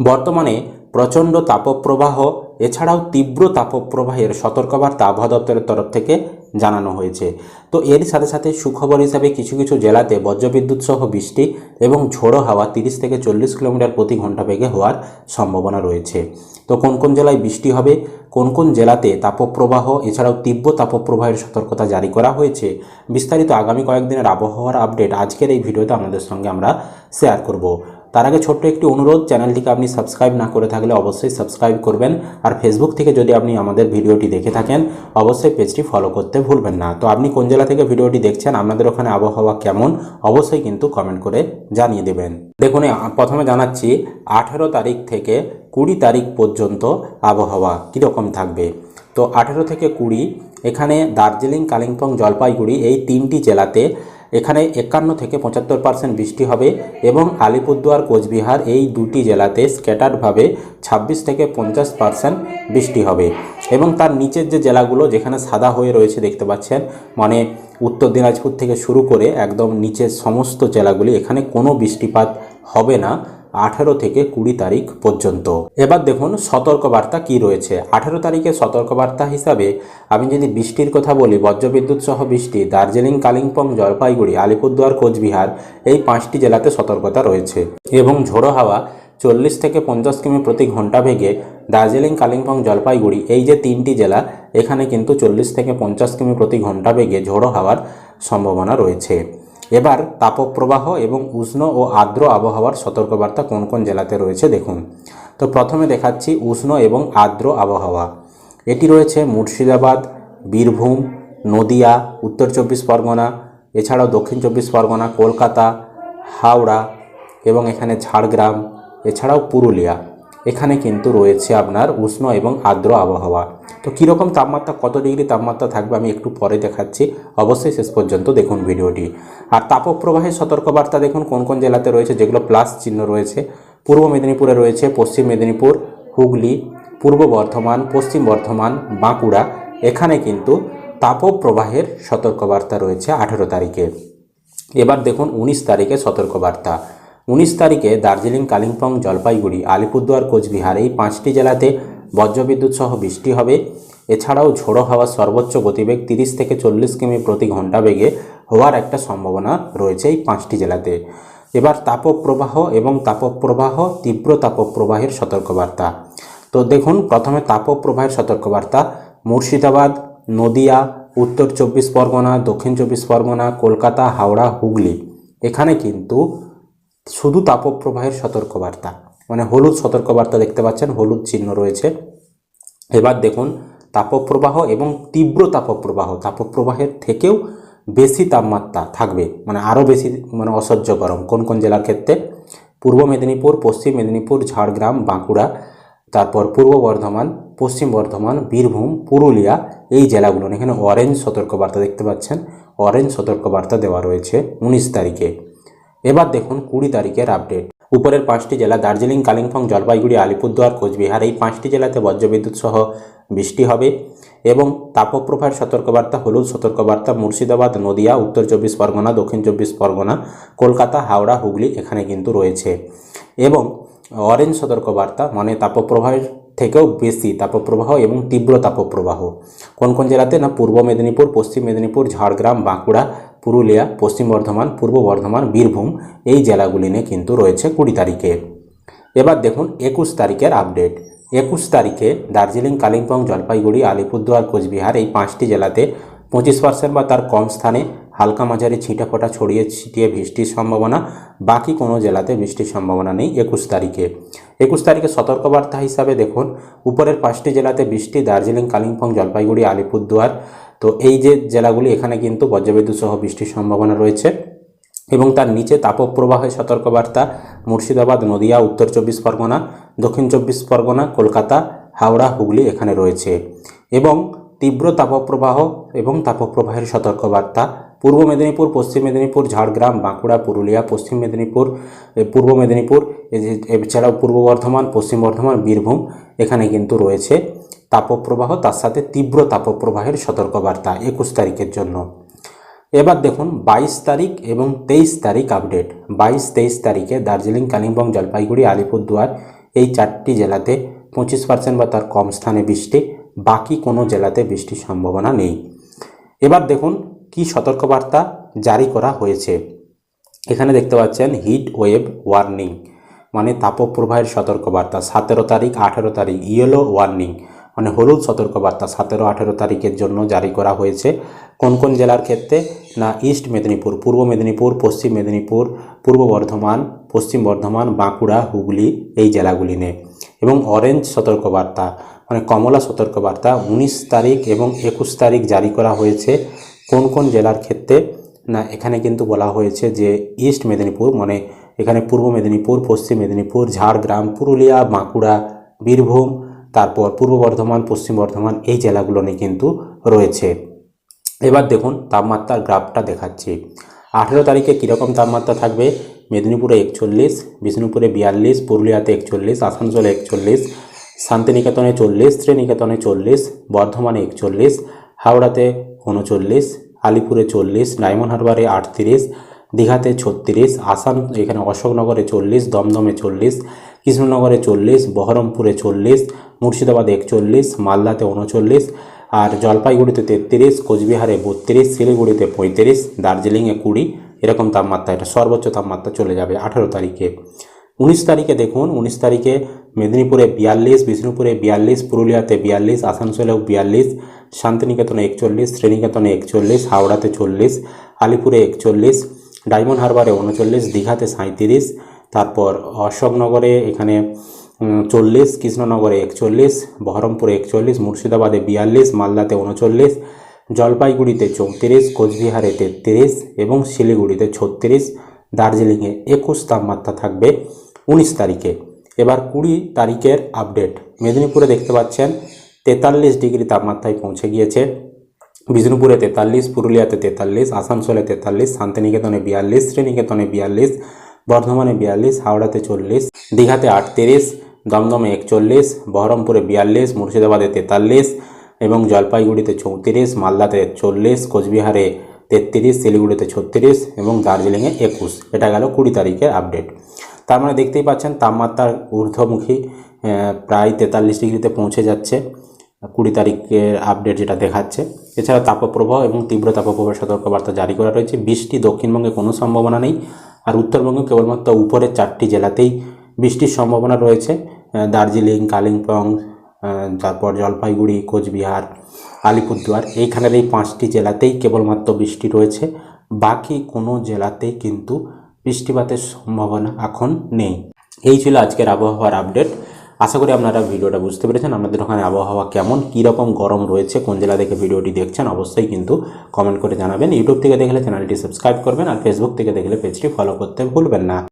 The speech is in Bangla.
বর্তমানে প্রচণ্ড তাপপ্রবাহ, এছাড়াও তীব্র তাপপ্রবাহের সতর্কবার্তা আবহাওয়া দপ্তরের তরফ থেকে জানানো হয়েছে। তো এর সাথে সাথে সুখবর হিসাবে কিছু কিছু জেলাতে বজ্রবিদ্যুৎ সহ বৃষ্টি এবং ঝোড়ো হাওয়া তিরিশ থেকে চল্লিশ কিলোমিটার প্রতি ঘণ্টা বেগে হওয়ার সম্ভাবনা রয়েছে। তো কোন কোন জেলায় বৃষ্টি হবে, কোন কোন জেলাতে তাপপ্রবাহ, এছাড়াও তীব্র তাপপ্রবাহের সতর্কতা জারি করা হয়েছে, বিস্তারিত আগামী কয়েকদিনের আবহাওয়ার আপডেট আজকের এই ভিডিওতে আপনাদের সঙ্গে আমরা শেয়ার করব। তার আগে ছোট্ট একটি অনুরোধ, চ্যানেলটিকে আপনি সাবস্ক্রাইব না করে থাকলে অবশ্যই সাবস্ক্রাইব করবেন। আর ফেসবুক থেকে যদি আপনি আমাদের ভিডিওটি দেখে থাকেন, অবশ্যই পেজটি ফলো করতে ভুলবেন না। তো আপনি কোন জেলা থেকে ভিডিওটি দেখছেন, আপনাদের ওখানে আবহাওয়া কেমন, অবশ্যই কিন্তু কমেন্ট করে জানিয়ে দেবেন। দেখুন প্রথমে জানাচ্ছি, আঠেরো তারিখ থেকে কুড়ি তারিখ পর্যন্ত আবহাওয়া কীরকম থাকবে? তো আঠেরো থেকে কুড়ি, এখানে দার্জিলিং, কালিম্পং, জলপাইগুড়ি এই তিনটি জেলাতে এখানে একান্ন থেকে পঁচাত্তর পার্সেন্ট বৃষ্টি হবে এবং আলিপুরদুয়ার, কোচবিহার এই দুটি জেলাতে স্ক্যাটার্ডভাবে ছাব্বিশ থেকে পঞ্চাশ পার্সেন্ট বৃষ্টি হবে এবং তার নিচের যে জেলাগুলো যেখানে সাদা হয়ে রয়েছে দেখতে পাচ্ছেন মানে উত্তর দিনাজপুর থেকে শুরু করে একদম নিচের সমস্ত জেলাগুলি, এখানে কোনো বৃষ্টিপাত হবে না। আঠেরো থেকে কুড়ি তারিখ পর্যন্ত। এবার দেখুন সতর্কবার্তা কি রয়েছে। আঠেরো তারিখে সতর্কবার্তা হিসাবে আমি যদি বৃষ্টির কথা বলি, বজ্রবিদ্যুৎ সহ বৃষ্টি, দার্জিলিং, কালিম্পং, জলপাইগুড়ি, আলিপুরদুয়ার, কোচবিহার, এই পাঁচটি জেলাতে সতর্কতা রয়েছে। এবং ঝোড়ো হাওয়া চল্লিশ থেকে পঞ্চাশ কিমি প্রতি ঘণ্টা বেগে দার্জিলিং, কালিম্পং, জলপাইগুড়ি, এই যে তিনটি জেলা, এখানে কিন্তু চল্লিশ থেকে পঞ্চাশ কিমি প্রতি ঘণ্টা বেগে ঝোড়ো হাওয়ার সম্ভাবনা রয়েছে। এবার তাপপ্রবাহ এবং উষ্ণ ও আর্দ্র আবহাওয়ার সতর্কবার্তা কোন কোন জেলাতে রয়েছে দেখুন। তো প্রথমে দেখাচ্ছি উষ্ণ এবং আর্দ্র আবহাওয়া। এটি রয়েছে মুর্শিদাবাদ, বীরভূম, নদিয়া, উত্তর চব্বিশ পরগনা, এছাড়াও দক্ষিণ চব্বিশ পরগনা, কলকাতা, হাওড়া এবং এখানে ঝাড়গ্রাম, এছাড়াও পুরুলিয়া। এখানে কিন্তু রয়েছে আপনার উষ্ণ এবং আর্দ্র আবহাওয়া। তো কীরকম তাপমাত্রা, কত ডিগ্রি তাপমাত্রা থাকবে আমি একটু পরে দেখাচ্ছি। অবশ্যই শেষ পর্যন্ত দেখুন ভিডিওটি। আর তাপপ্রবাহের সতর্কবার্তা দেখুন, কোন কোন জেলাতে রয়েছে, যেগুলো প্লাস চিহ্ন রয়েছে। পূর্ব মেদিনীপুরে রয়েছে, পশ্চিম মেদিনীপুর, হুগলি, পূর্ব বর্ধমান, পশ্চিম বর্ধমান, বাঁকুড়া। এখানে কিন্তু তাপপ্রবাহের সতর্কবার্তা রয়েছে আঠেরো তারিখে। এবার দেখুন উনিশ তারিখে সতর্কবার্তা। উনিশ তারিখে দার্জিলিং, কালিম্পং, জলপাইগুড়ি, আলিপুরদুয়ার, কোচবিহার এই পাঁচটি জেলাতে বজ্রবিদ্যুৎ সহ বৃষ্টি হবে। এছাড়াও ঝোড়ো হাওয়ার সর্বোচ্চ গতিবেগ তিরিশ থেকে চল্লিশ কিমি প্রতি ঘণ্টা বেগে হওয়ার একটা সম্ভাবনা রয়েছে এই পাঁচটি জেলাতে। এবার তাপপ্রবাহ এবং তাপপ্রবাহ, তীব্র তাপপ্রবাহের সতর্কবার্তা। তো দেখুন, প্রথমে তাপপ্রবাহের সতর্কবার্তা। মুর্শিদাবাদ, নদিয়া, উত্তর চব্বিশ পরগনা, দক্ষিণ চব্বিশ পরগনা, কলকাতা, হাওড়া, হুগলি। এখানে কিন্তু শুধু তাপপ্রবাহের সতর্কবার্তা মানে হলুদ সতর্কবার্তা দেখতে পাচ্ছেন, হলুদ চিহ্ন রয়েছে। এবার দেখুন, তাপপ্রবাহ এবং তীব্র তাপপ্রবাহ, তাপপ্রবাহের থেকেও বেশি তাপমাত্রা থাকবে মানে আরও বেশি মানে অসহ্য গরম। কোন কোন জেলার ক্ষেত্রে? পূর্ব মেদিনীপুর, পশ্চিম মেদিনীপুর, ঝাড়গ্রাম, বাঁকুড়া, তারপর পূর্ব বর্ধমান, পশ্চিম বর্ধমান, বীরভূম, পুরুলিয়া, এই জেলাগুলো। এখানে অরেঞ্জ সতর্কবার্তা দেখতে পাচ্ছেন। অরেঞ্জ সতর্কবার্তা দেওয়া রয়েছে উনিশ তারিখে। এবার দেখুন কুড়ি তারিখের আপডেট উপরের পাঁচটি জেলা দার্জিলিং, কালিম্পং, জলপাইগুড়ি, আলিপুরদুয়ার, কোচবিহার এই পাঁচটি জেলাতে বজ্রবিদ্যুৎ সহ বৃষ্টি হবে এবং তাপপ্রবাহের সতর্কবার্তা হলুদ সতর্কবার্তা মুর্শিদাবাদ, নদিয়া, উত্তর চব্বিশ পরগনা, দক্ষিণ চব্বিশ পরগনা, কলকাতা, হাওড়া, হুগলি এখানে কিন্তু রয়েছে। এবং অরেঞ্জ সতর্কবার্তা মানে তাপপ্রবাহের থেকেও বেশি তাপপ্রবাহ এবং তীব্র তাপপ্রবাহ। কোন কোন জেলাতে না পূর্ব মেদিনীপুর, পশ্চিম মেদিনীপুর, ঝাড়গ্রাম, বাঁকুড়া পুরুলিয়া, পশ্চিম বর্ধমান, পূর্ব বর্ধমান, বীরভূম এই জেলাগুলি নিয়ে কিন্তু রয়েছে কুড়ি তারিখে। এবার দেখুন একুশ তারিখের আপডেট। একুশ তারিখে দার্জিলিং, কালিম্পং, জলপাইগুড়ি, আলিপুরদুয়ার, কোচবিহার এই পাঁচটি জেলাতে পঁচিশ পার্সেন্ট বা তার কম স্থানে হালকা মাঝারি ছিটে ফোটা ছড়িয়ে ছিটিয়ে বৃষ্টির সম্ভাবনা। বাকি কোনো জেলাতে বৃষ্টির সম্ভাবনা নেই একুশ তারিখে। একুশ তারিখে সতর্কবার্তা হিসাবে দেখুন, উপরের পাঁচটি জেলাতে বৃষ্টি দার্জিলিং, কালিম্পং, জলপাইগুড়ি, আলিপুরদুয়ার তো এই যে জেলাগুলি, এখানে কিন্তু বজ্রবিদ্যুৎ সহ বৃষ্টির সম্ভাবনা রয়েছে এবং তার নিচে তাপপ্রবাহের সতর্কবার্তা, মুর্শিদাবাদ, নদিয়া, উত্তর চব্বিশ পরগনা, দক্ষিণ চব্বিশ পরগনা, কলকাতা, হাওড়া, হুগলি এখানে রয়েছে। এবং তীব্র তাপপ্রবাহ এবং তাপপ্রবাহের সতর্কবার্তা, পূর্ব মেদিনীপুর, পশ্চিম মেদিনীপুর, ঝাড়গ্রাম, বাঁকুড়া, পুরুলিয়া, পশ্চিম মেদিনীপুর পূর্ব মেদিনীপুর এছাড়াও পূর্ব বর্ধমান, পশ্চিম বর্ধমান, বীরভূম এখানে কিন্তু রয়েছে। তাপপ্রবাহ, তার সাথে তীব্র তাপপ্রবাহের সতর্কবার্তা একুশ তারিখের জন্য। এবার দেখুন বাইশ তারিখ এবং তেইশ তারিখ আপডেট। বাইশ, তেইশ তারিখে দার্জিলিং, কালিম্পং, জলপাইগুড়ি, আলিপুরদুয়ার এই চারটি জেলাতে পঁচিশ পার্সেন্ট বা তার কম স্থানে বৃষ্টি, বাকি কোনো জেলাতে বৃষ্টির সম্ভাবনা নেই। এবার দেখুন কি সতর্কবার্তা জারি করা হয়েছে। এখানে দেখতে পাচ্ছেন হিট ওয়েভ ওয়ার্নিং মানে তাপপ্রবাহের সতর্কবার্তা। সতেরো তারিখ, আঠেরো তারিখ, ইয়েলো ওয়ার্নিং। মানে হলুদ সতর্কবার্তা সতেরো আঠেরো তারিখের জন্য জারি করা হয়েছে। কোন কোন জেলার ক্ষেত্রে? না ইস্ট মেদিনীপুর পূর্ব মেদিনীপুর পশ্চিম মেদিনীপুর পূর্ব বর্ধমান, পশ্চিম বর্ধমান, বাঁকুড়া, হুগলি এই জেলাগুলি নিয়ে। এবং অরেঞ্জ সতর্কবার্তা মানে কমলা সতর্কবার্তা উনিশ তারিখ এবং একুশ তারিখ জারি করা হয়েছে। কোন কোন জেলার ক্ষেত্রে? না, এখানে কিন্তু বলা হয়েছে যে ইস্ট মেদিনীপুর মানে এখানে পূর্ব মেদিনীপুর পশ্চিম মেদিনীপুর ঝাড়গ্রাম, পুরুলিয়া, বাঁকুড়া, বীরভূম তারপর পূর্ব বর্ধমান, পশ্চিম বর্ধমান এই জেলাগুলো নিয়ে কিন্তু রয়েছে। এবার দেখুন তাপমাত্রার গ্রাফটা দেখাচ্ছি। আঠেরো তারিখে কীরকম তাপমাত্রা থাকবে? মেদিনীপুরে একচল্লিশ, বিষ্ণুপুরে বিয়াল্লিশ, পুরুলিয়াতে একচল্লিশ, আসানসোলে একচল্লিশ, শান্তিনিকেতনে চল্লিশ, শ্রীনিকেতনে চল্লিশ, বর্ধমানে একচল্লিশ, হাওড়াতে উনচল্লিশ, আলিপুরে চল্লিশ ডায়মন্ড হারবারে আটত্রিশ, দীঘাতে ছত্রিশ আসাম এখানে অশোকনগরে চল্লিশ, দমদমে চল্লিশ কৃষ্ণনগরে চল্লিশ, বহরমপুরে চল্লিশ, মুর্শিদাবাদে একচল্লিশ, মালদাতে উনচল্লিশ, আর জলপাইগুড়িতে তেত্রিশ, কোচবিহারে বত্রিশ, শিলিগুড়িতে পঁয়ত্রিশ, দার্জিলিংয়ে কুড়ি, এরকম তাপমাত্রা। এটা সর্বোচ্চ তাপমাত্রা চলে যাবে আঠেরো তারিখে। উনিশ তারিখে দেখুন, উনিশ তারিখে মেদিনীপুরে বিয়াল্লিশ, বিষ্ণুপুরে বিয়াল্লিশ, পুরুলিয়াতে বিয়াল্লিশ, আসানসোলেও বিয়াল্লিশ, শান্তিনিকেতনে একচল্লিশ, শ্রীনিকেতনে একচল্লিশ, হাওড়াতে চল্লিশ, আলিপুরে একচল্লিশ, ডায়মন্ড হারবারে উনচল্লিশ, দীঘাতে সাঁইত্রিশ তারপর অশোকনগরে এখানে চল্লিশ, কৃষ্ণনগরে একচল্লিশ, বহরমপুরে একচল্লিশ, মুর্শিদাবাদে বিয়াল্লিশ, মালদাতে উনচল্লিশ, জলপাইগুড়িতে চৌত্রিশ, কোচবিহারে তেত্রিশ এবং শিলিগুড়িতে ছত্রিশ, দার্জিলিংয়ে একুশ তাপমাত্রা থাকবে উনিশ তারিখে। এবার কুড়ি তারিখের আপডেট। মেদিনীপুরে দেখতে পাচ্ছেন, তেতাল্লিশ ডিগ্রি তাপমাত্রায় পৌঁছে গিয়েছে। বিষ্ণুপুরে তেতাল্লিশ, পুরুলিয়াতে তেতাল্লিশ, আসানসোলে তেতাল্লিশ, শান্তিনিকেতনে বিয়াল্লিশ, শ্রীনিকেতনে বিয়াল্লিশ বর্ধমানে বিয়াল্লিশ, হাওড়াতে চল্লিশ, দীঘাতে আটত্রিশ, দমদমে একচল্লিশ, বহরমপুরে বিয়াল্লিশ, মুর্শিদাবাদে তেতাল্লিশ এবং জলপাইগুড়িতে চৌত্রিশ, মালদাতে চল্লিশ, কোচবিহারে তেত্রিশ, শিলিগুড়িতে ছত্রিশ এবং দার্জিলিংয়ে একুশ। এটা গেল কুড়ি তারিখের আপডেট। তার মানে দেখতেই পাচ্ছেন, তাপমাত্রার ঊর্ধ্বমুখী প্রায় তেতাল্লিশ ডিগ্রিতে পৌঁছে যাচ্ছে কুড়ি তারিখের আপডেট যেটা দেখাচ্ছে। এছাড়া তাপপ্রবাহ এবং তীব্র তাপপ্রবাহ সতর্কবার্তা জারি করা রয়েছে। বৃষ্টি দক্ষিণবঙ্গে কোনো সম্ভাবনা নেই। আর উত্তরবঙ্গে কেবলমাত্র উপরের চারটি জেলাতেই বৃষ্টির সম্ভাবনা রয়েছে দার্জিলিং, কালিম্পং তারপর জলপাইগুড়ি, কোচবিহার, আলিপুরদুয়ার। এইখানের এই পাঁচটি জেলাতেই কেবলমাত্র বৃষ্টি রয়েছে, বাকি কোনো জেলাতেই কিন্তু বৃষ্টিপাতের সম্ভাবনা এখন নেই। এই ছিল আজকের আবহাওয়ার আপডেট। আশা করি আপনারা ভিডিওটা বুঝতে পেরেছেন। আপনাদের ওখানে আবহাওয়া কেমন, কীরকম গরম রয়েছে, কোন জেলা থেকে ভিডিওটি দেখছেন, অবশ্যই কিন্তু কমেন্ট করে জানাবেন। ইউটিউব থেকে দেখলে চ্যানেলটি সাবস্ক্রাইব করবেন আর ফেসবুক থেকে দেখলে পেজটি ফলো করতে ভুলবেন না।